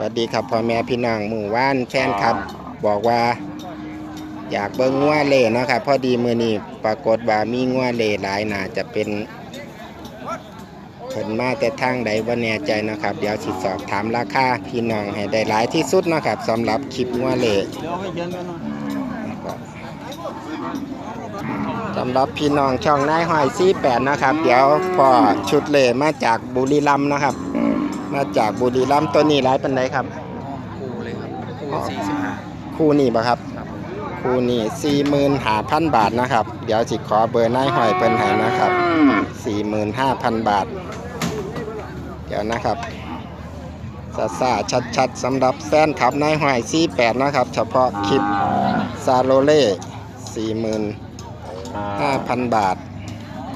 วัสดีครับพ่อแม่พี่น้องหมู่ว่านแฟนครับ บอกว่า อยากเบิ่งงัวเล่เนาะครับพอดีมือนี้ปรากฏว่ามีงัวเล่หลายน่าจะเป็นเพิ่นมาแต่ทางใดบ่แน่ใจเนาะครับ เดี๋ยวสิสอบถามราคาพี่น้องให้ได้หลายที่สุดเนาะครับสำหรับคลิปงัวเล่สำหรับพี่น้องช่องนายหอยซี่แปดนะครับ เดี๋ยวพอชุดเล่มาจากบุรีรัมย์นะครับ มาจากบุรีรัมย์ตัวนี้หลายปันไดครับคู่เลยครับคู่สี่สิบห้าคู่นี้บ่ครับ ครับผมคู่นี้สี่หมื่นห้าพันบาทนะครับ เดี๋ยวสิขอเบอร์นายหอยเพิ่นให้นะครับสี่หมื่นห้าพันบาท เดี๋ยวนะครับซาซาชัดๆสำหรับแฟนคลับนายหอยสี่แปดนะครับ เฉพาะคลิปซาโรเล่สี่หมื่นห้าพันบาท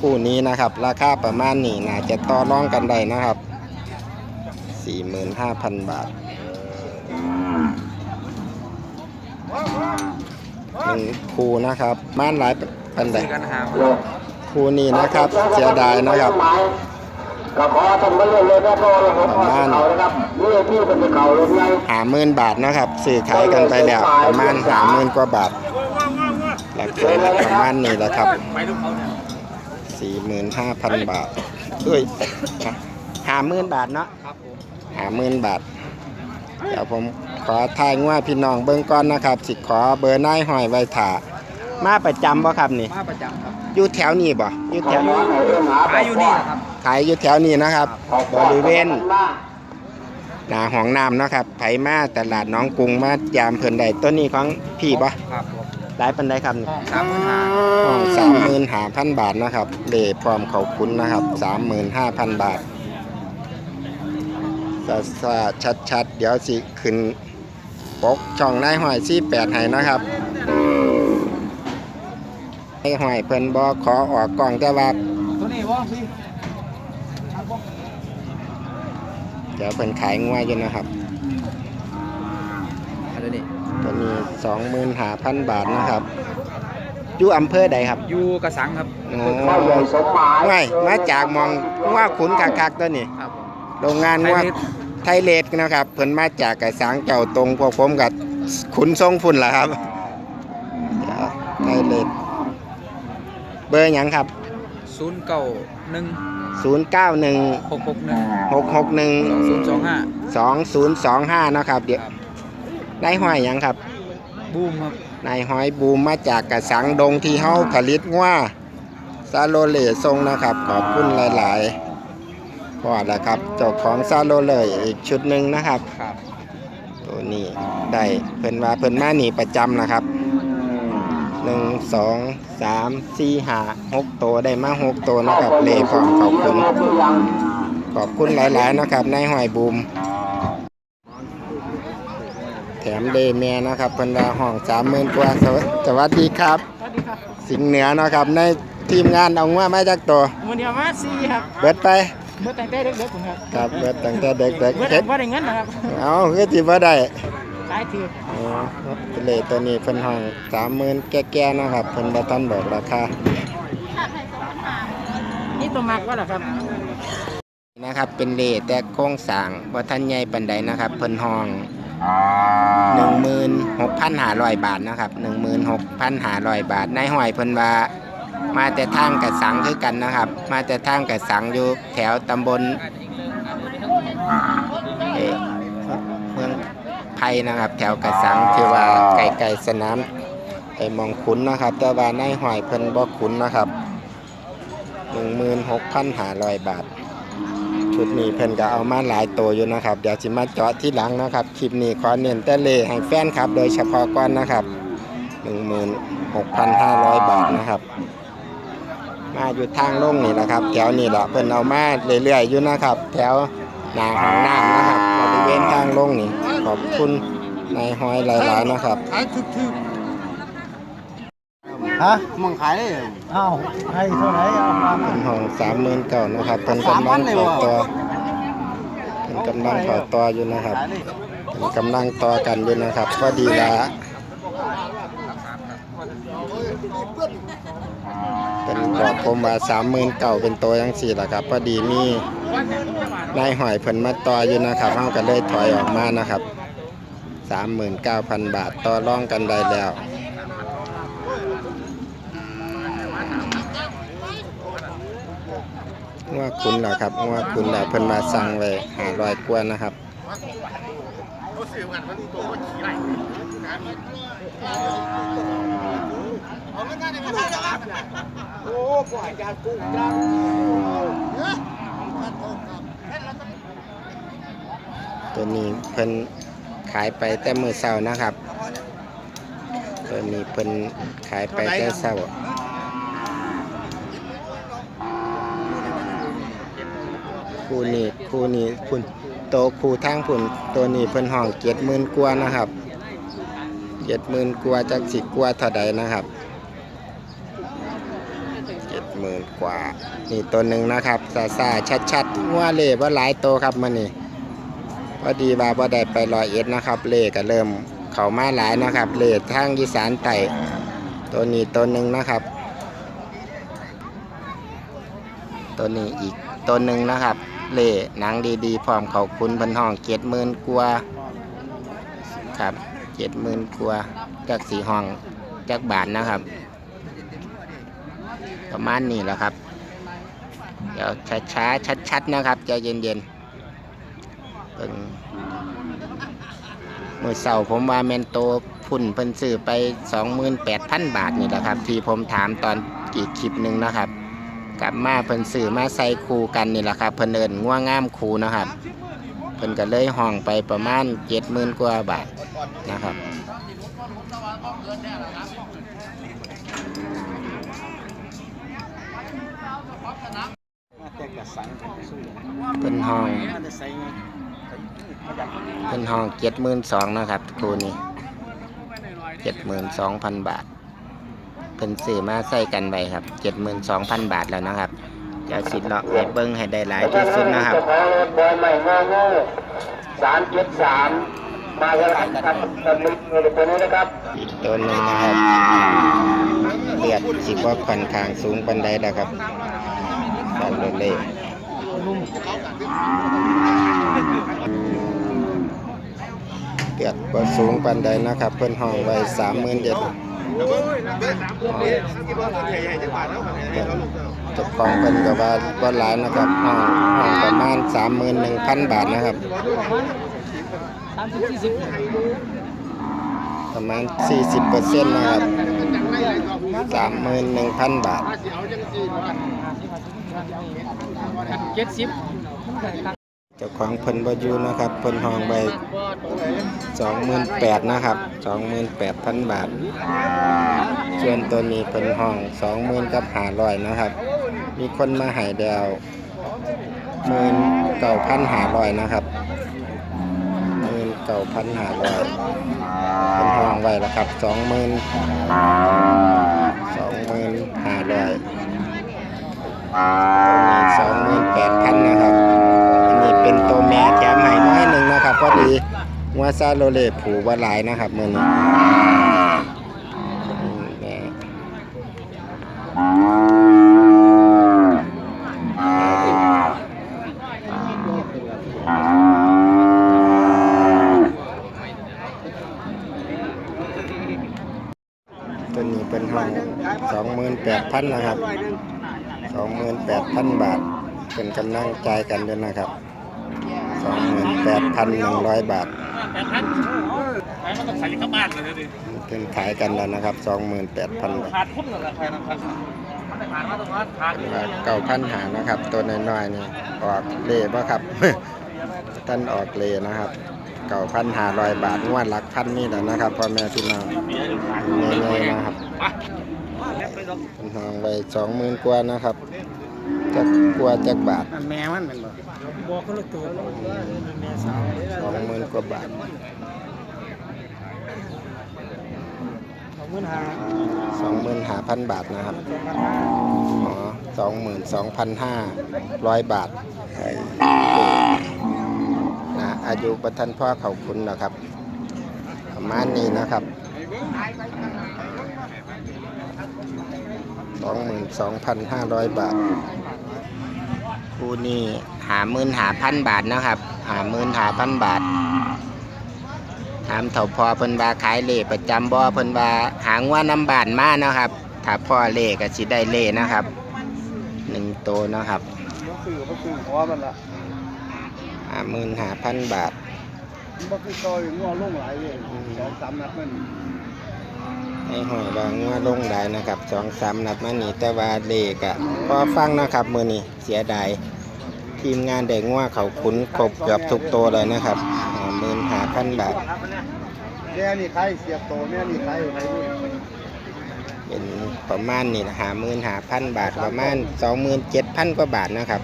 คู่นี้นะครับ ราคาประมาณนี้น่าจะต่อรองกันได้นะครับ สี่หมื่นห้าพันบาทหนึ่งคูนะครับ ม่านหลายปันใดคูนี้นะครับเสียดายนะครับก็ขอท่านมาเรื่อยนะพ่อเราขอเขานะครับเรื่อยที่เป็นเขาลงไงหาหมื่นบาทนะครับสื่อขายกันไปแล้วประมาณหาหมื่นกว่าบาทหลักเลยประมาณนี้แหละครับสี่หมื่นห้าพันบาทเอ้ย หาหมื่นบาทเนาะครับผมหาหมื่นบาท เดี๋ยวผมขอทายงว่าพี่น้องเบิ้งก่อนนะครับ สิขอเบอร์นายหอยไว้ถ่ามาประจำบ่ครับนี่ มาประจำครับอยู่แถวนี้บ่อยู่แถวขายอยู่นี่นะครับ ขายอยู่แถวนี้นะครับ บริเวณหน้าห้องน้ำเนาะครับไผมาตลาดหน้องกรุงมายามเพิ่นได้ต้นนี้ของพี่บ่ครับผมหลายปันได้ครับนี่สามพันห้าห้องสามหมื่นห้าพันบาทนะครับเลพร้อมเขาคุ้นนะครับสามหมื่นห้าพันบาท ซาซาชัดชัดๆเดี๋ยวสิขึ้นปกช่องนายหอยซี่แปดให้นะครับไอ้หอยเพิ่นบอขอออกกล่องแต่ว่าตัวนี้วะพี่เดี๋ยวเพิ่นขายงัวอยู่นะครับอะไรนี่ตัวนี้สองหมื่นห้าพันบาทนะครับอยู่อำเภอใดครับอยู่กระสังครับโอ้พ่อใหญ่สมหมายไม่มาจากมองว่าขุนคักๆตัวนี้ครับผมโรงงานว่า ไทยเลดนะครับเพิ่นมาจากกระสังเจ้าตรงพวกผมกับขุนทรงฝุ่นล่ะครับเดี๋ยวไทยเลดเบอร์หยังครับ ศูนย์เก้าหนึ่ง091 หกหกหนึ่ง661 ศูนย์สองห้า2025นะครับเดี๋ยวได้ห้อยหยังครับบูมครับนายห้อยบูมมาจากกระสังดงที่เฮาผลิตว่าซาโลเลทรงนะครับ ขอบคุณหลาย ๆ พอแล้วครับ เจ้าของซาโลเลอีกชุดหนึ่งนะครับ ครับ ตัวนี้ได้เพิ่นว่าเพิ่นมานี่ประจำนะครับหนึ่งสองสามสี่ห้าหกตัวได้มาหกตัวนะครับเลขของขอบคุณขอบคุณหลายๆนะครับนายห้อยบูมแถมเดแม่นะครับเพิ่นว่าห้องสามหมื่นกว่าสวสวัสดีครับ สวัสดีครับสิงห์เหนือเนาะครับในทีมงานเอางัวมาจากตัววันเดียวมาซีครับ เบิดไป เมื่อแต่งแต่เด็กๆผมครับครับเบิดตั้งแต่เด็กเมื่อๆแต่เฮ็ดว่าได้เงินนะครับเอาคือสิบ่ได้ขายถืออ๋อเลขตัวนี้เพิ่นห้องสามหมื่นแก่ๆนะครับเพิ่นบ่ทันบอกราคา นี่ตัวมากว่าเหรอครับนะครับเป็นเลขแต่โครงสร้างบ่ทันใหญ่ปานใดนะครับ เพิ่นห้อง 16,500 บาทนะครับ 16,500 บาทนายห้อยเพิ่นว่า มาแต่ทางกระสังคือกันนะครับ มาแต่ทางกระสังอยู่แถวตำบลเอ่อเมืองไผ่นะครับ แถวกระสังที่ว่าไกลๆสนามไอ้มองขุนนะครับ แต่ว่านหอยเพิ่นบ่ขุนนะครับ16,500บาท ชุดนี้เพิ่นก็เอามาหลายตัวอยู่นะครับ เดี๋ยวสิมาเจาะที่หลังนะครับ คลิปนี้ขอเน้นแต่เลให้แฟนครับ โดยเฉพาะก่อนนะครับ16,500บาทนะครับ มาอยู่ทางลงนี่แหละครับ แถวนี้แหละเพิ่นเอามาเรื่อยๆอยู่นะครับ แถวหน้าห้องน้ำนะครับบริเวณทางลงนี่ขอบคุณนายห้อยหลายๆนะครับฮะมองขายได้เลยอ้าวให้เท่าไหร่เอามาเป็นห้องสามหมื่นเก่านะครับเป็นกำลังขอตัวเป็นกำลังขอตัวอยู่นะครับเป็นกำลังต่อกันอยู่นะครับพอดีละ เป็นบอกผมว่าสามหมื่นเก่าเป็นตัวยังสี่ละครับพอดีมีนายหอยเพิ่นมาต่ออยู่นะครับเฮาก็เลยถอยออกมานะครับ39,000บาทต่อรองกันได้แล้วงัวคุณเหรอครับงัวคุณแล้วเพิ่นมาสั่งไว้500กว่านะครับตัวนี้เพิ่นขายไปแต่มือเศร้านะครับ ตัวนี้เพิ่นขายไปแต่เศร้าคู่นี้คู่นี้คุณ โตคู่ทางพุ่นตัวนี้เพิ่นห้องเจ็ดหมื่นกว่านะครับเจ็ดหมื่นกว่าจากสิกว่าเท่าใดนะครับเจ็ดหมื่นกว่า นี่ตัวหนึ่งนะครับซาซาชัดชัดๆงัวเล่ว่าหลายโตครับมันนี่พอดีว่าบ่ได้ไปรอยเอ็ดนะครับ เลขก็เริ่มเข้ามาหลายนะครับ เลขทางอีสานไต่ตัวนี้ตัวหนึ่งนะครับ ตัวนี้อีกตัวหนึ่งนะครับ เล่หนังดีๆพร้อมเขาคุณพันห้องเจ็ดหมื่นกว่าครับเจ็ดหมื่นกว่าจากสีห้องจากบาทนะครับ ประมาณนี้แหละครับ เดี๋ยวช้าๆชัดๆนะครับใจเย็นๆเพิ่งมื่อเสาร์ผมว่าแมนโตพุ่นเพิ่นซื้อไป 28,000 บาทนี่แหละครับ ที่ผมถามตอนอีกคลิปหนึ่งนะครับ กลับมาเพิ่นซื้อมาใส่คูกันนี่แหละครับเพิ่นเอินง่วงง่ามคูนะครับ เพิ่นก็เลยห้องไปประมาณ70,000กว่าบาทนะครับเพิ่นห้องเป็นห้องเจ็ดหมื่นสองนะครับคูนี้เจ็ดหมื่นสองพันบาท เพิ่นซื้อมาใส่กันไว้ครับเจ็ดหมื่นสองพันบาทแล้วนะครับเดี๋ยวสิเลาะให้เบิ้งให้ได้หลายที่สุดนะครับเจ้าของรถบอยใหม่งองูสามเจ็ดสามมาแล้วครับตำลึงเงินตัวนี้นะครับอีกตัวหนึงนะครับเลือดสิบ่ค่อนข้างสูงปันใดนะครับการรถเล่เลือดก็สูงปันใดนะครับ เพิ่นห้องไว้สามหมื่นเจ็ดเจบกองเป็นกับว่าว่าล้านนะครับประมาณสามหมื่นหนึ่งพันบาทนะครับ ประมาณสี่สิบเปอร์เซ็นต์นะครับสามหมื่นหนึ่งพันบาทเจ็ดสิบ จ้าของเพิ่นบอยูนะครับเพิ่นห้องใบสองหมื่นแปดนะครับสองหมื่นแปดพันบาทส่วนตัวนี้เพิ่นห้องสองหมื่นกับหาร้อยนะครับ มีคนมาหายเดวหมื่นเก่าพันหาร้อยนะครับหมื่นเก่าพันหาร้อยเพิ่นห้องใบนแล้ครับสองหมื่นสองหมื่นหาร้อยตัวนี้สองหมื่นแปดพันนะครับ แม่แถมให้น้อยหนึ่งนะครับพอดีงัวซาโลเล่ผูว่าหลายนะครับมือนี้อืมแม่ตัวนี้เป็นห้องสองหมื่นแปดพันนะครับสองหมื่นแปดพันบาทเป็นกำลังใจกันด้วยนะครับ สองหมื่นแปดพันหนึ่งร้อยบาทเป็นขายกันแล้วนะครับสองหมื่นแปดพันบาทขาดพุ่มหรอครับนะครับขาดมาตรงนั้นขาดเก้าพันหานะครับ ตัวน้อยๆนี่ออกเล่ป่ะครับ ท่านออกเลนะครับเก้าพันหาร้อยบาทงวดหลักพันนี่แหละนะครับพ่อแม่พี่น้องเงยๆนะครับเป็นห้องไปสองหมื่นกว่านะครับ จะกว่าจากบาทแม่มันเป็นบ่บอกคนละตัวแม่สาวสองหมื่นกว่าบาทสองหมื่นห้าสองหมื่นห้าพันบาทนะครับอ๋อสองหมื่นสองพันห้าร้อยบาทนะอายุประทันพ่อเขาคุณนะครับ ประมาณนี้นะครับสองหมื่นสองพันห้าร้อยบาท คู่นี้หาหมื่นหาพันบาทนะครับหาหมื่นหาพันบาทถามเถ่าพอเพิ่นว่าขายเล่ประจำบ่อเพิ่นว่าหางว่าน้ำบานมานะครับถ้าพ่อเล่ก็สิได้เล่นะครับหนึ่งตัวนะครับบ่ซื้อบ่ซื้อเพราะว่ามันละหาหมื่นหาพันบาทบ่คือต่อยงัวลุ่งหลายเลยสองสามนัดมัน ให้หอยว่างัวลงได้นะครับสองสามนัดมานี่แต่ว่าเล่ก็พอฟังนะครับมือนี้เสียดายทีมงานได้งัวเขาคุ้นครบเกือบทุกตัวเลยนะครับหมื่นหาพันบาทแม่นี่ใครเสียบโตแม่นี่ใครใครรู้เป็นประมาณนี่หาหมื่นหาพันบาทประมาณสองหมื่นเจ็ดพันกว่าบาทนะครับ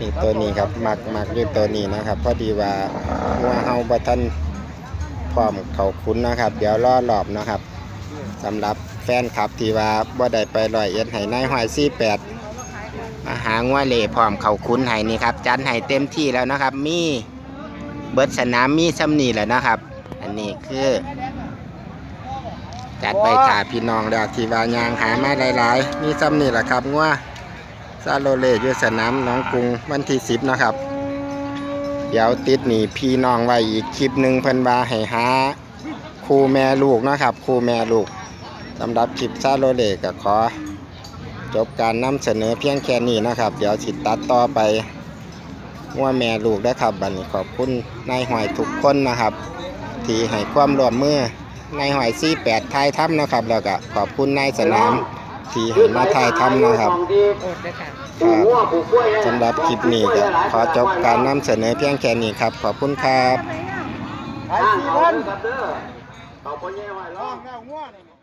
นี่ตัวนี้ครับหมักหมักด้วยตัวนี้นะครับ พอดีว่าหัวเฮาบัทัน พร้อมเขาคุ้นนะครับ เดี๋ยวรอรอบนะครับสำหรับแฟนคลับที่ว่าบ่ได้ไปลอยเอ็ดให้นายหอยซี่แปดมาหางวัวเหล่พร้อมเขาคุ้นให้นี่ครับจันให้เต็มที่แล้วนะครับ มีเบิดสนามมีซ้ำนี่แหละนะครับ อันนี้คือ จัดไปถ่าพี่น้องแล้วที่ว่ายางหามาหลายๆ มีซ้ำนี่แหละครับงัวซาโลเลอยู่สนามน้องกรุงวันที่สิบนะครับ เดี๋ยวติดหนีพี่น้องไว้อีกคลิปหนึ่งเพิ่นว่าให้หาคู่แม่ลูกนะครับคู่แม่ลูกสำหรับคลิปซาโลเลก็ขอ จบการนำเสนอเพียงแค่นี้นะครับ เดี๋ยวสิตัดต่อไปว่าแม่ลูกได้ครับบัดนี้ขอบคุณนายหอยทุกคนนะครับ ที่ให้ความร่วมมือนายหอยซี่แปดทายถ้ำนะครับ แล้วก็ขอบคุณนายสนามที่ให้มาทายถ้ำนะครับค รับสำหรับคลิปนี้ก็ขอจบการนำเสนอเพียงแค่นี้ครับ ขอบคุณครับขายสี่พันเอาไปแย่ไว้ลแล้อวงแนวงัวนั่น